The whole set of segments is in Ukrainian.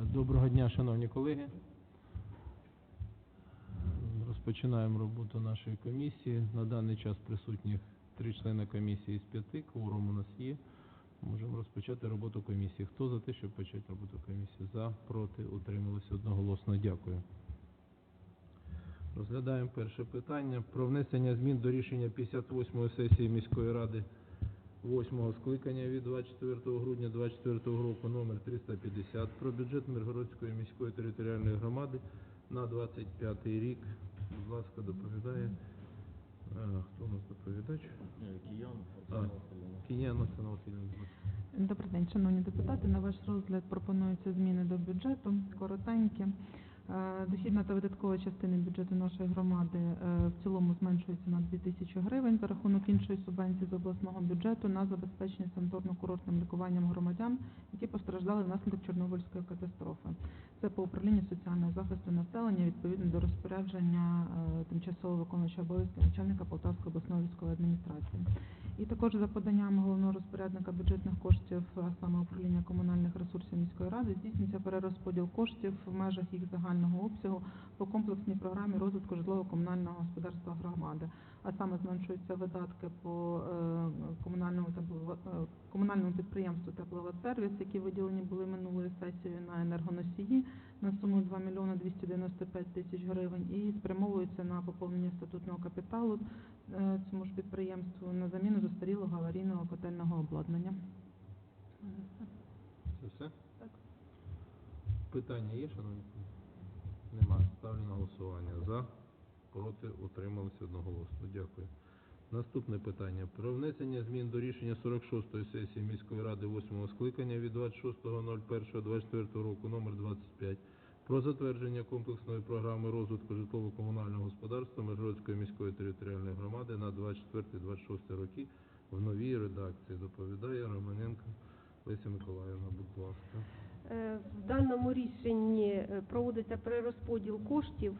Доброго дня, шановні колеги. Розпочинаємо роботу нашої комісії. На даний час присутні три члени комісії з п'яти. Кворум у нас є. Можемо розпочати роботу комісії. Хто за те, щоб почати роботу комісії? За, проти, утрималися одноголосно. Дякую. Розглядаємо перше питання про внесення змін до рішення 58-ї сесії міської ради 8-го скликання від 24 грудня 2024 року номер 350 про бюджет Миргородської міської територіальної громади на 25 рік. Будь ласка, доповідає. А, хто у нас доповідач? Киян, А. Оксана Васильівна. Киян Оксана Васильівна. Добрий день, шановні депутати. На ваш розгляд пропонуються зміни до бюджету, коротенькі. Е, Дохідна та видаткова частини бюджету нашої громади е, в цілому зменшується на 2 тисячі гривень за рахунок іншої субвенції з обласного бюджету на забезпечення санаторно-курортним лікуванням громадян, які постраждали внаслідок Чорнобильської катастрофи. Це по управлінню соціального захисту населення відповідно до розпорядження е, тимчасово виконуючого обов'язки начальника Полтавської обласної військової адміністрації. І також за поданням головного розпорядника бюджетних коштів, а саме управління комунальних ресурсів міської ради, здійснюється перерозподіл коштів в межах їх загального обсягу по комплексній програмі розвитку житлово-комунального господарства громади. А саме зменшуються видатки по е, комунальному е, комунальному підприємству тепловодсервіс, які виділені були минулою сесією на енергоносії на суму 2 мільйони 295 тисяч гривень і спрямовуються на поповнення статутного капіталу е, цьому ж підприємству на заміну застарілого аварійного котельного обладнання. Це все? Так. Питання є, шановні? Немає. Ставлю на голосування. За, проти, утрималися одноголосно. Дякую. Наступне питання. Про внесення змін до рішення 46-ї сесії міської ради 8-го скликання від 26.01.24 року номер 25 про затвердження комплексної програми розвитку житлово-комунального господарства Миргородської міської територіальної громади на 24-26 роки в новій редакції. Доповідає Романенко Леся Миколаївна, будь ласка. Е, В даному рішенні е, проводиться перерозподіл коштів.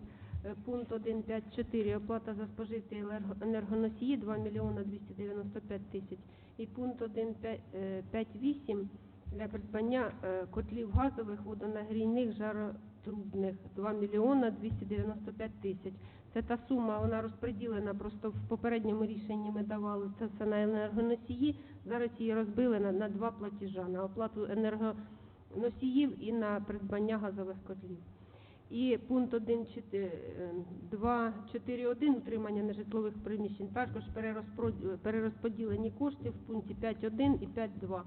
Е, Пункт 1.5.4 оплата за спожиті енергоносії 2 мільйона 295 тисяч. І пункт 1.5.8 для придбання е, котлів газових, водонагрійних, жаротрубних 2 мільйона 295 тисяч. Це та сума, вона розподілена, просто в попередньому рішенні ми давали це все на енергоносії. Зараз її розбили на, на два платежа, на оплату енергоносіїв і на придбання газових котлів. І пункт 2.4.1 утримання нежитлових приміщень також перерозподілені кошти в пункті 5.1 і 5.2.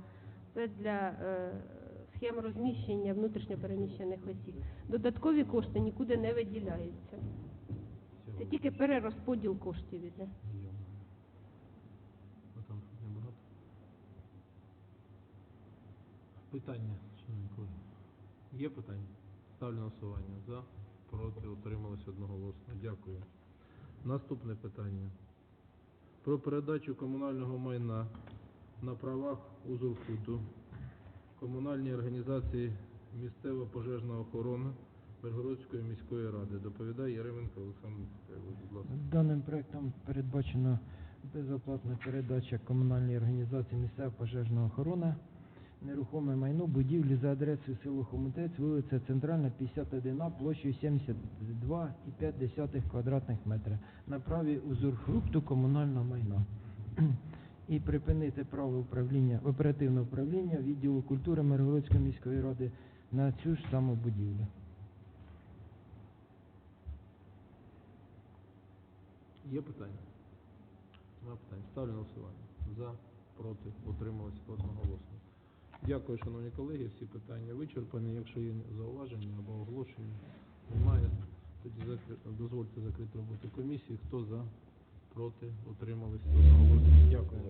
Це для е, схем розміщення внутрішньопереміщених осіб. Додаткові кошти нікуди не виділяються. Це тільки перерозподіл коштів іде. Питання, шановні колеги. Є питання? Ставлю голосування. За, проти, утрималися одноголосно. Дякую. Наступне питання. Про передачу комунального майна на правах узурпуту комунальній організації місцева пожежна охорона Миргородської міської ради. Доповідає Яременко Олександр Михайлович, будь ласка. Даним проектом передбачено безоплатна передача комунальній організації місцева пожежна охорона нерухоме майно будівлі за адресою село Хомутець, вулиця Центральна, 51А, площею 72,5 квадратних метра на праві узурфрукту комунального майна. І припинити право управління, оперативного управління відділу культури Миргородської міської ради на цю ж саму будівлю. Є питання? Нема питань. Ставлю на голосування. За, проти, утрималися одноголосно. Дякую, шановні колеги. Всі питання вичерпані. Якщо є зауваження або оголошення, немає. Тоді дозвольте закрити роботу комісії. Хто за, проти, одноголосно. Дякую.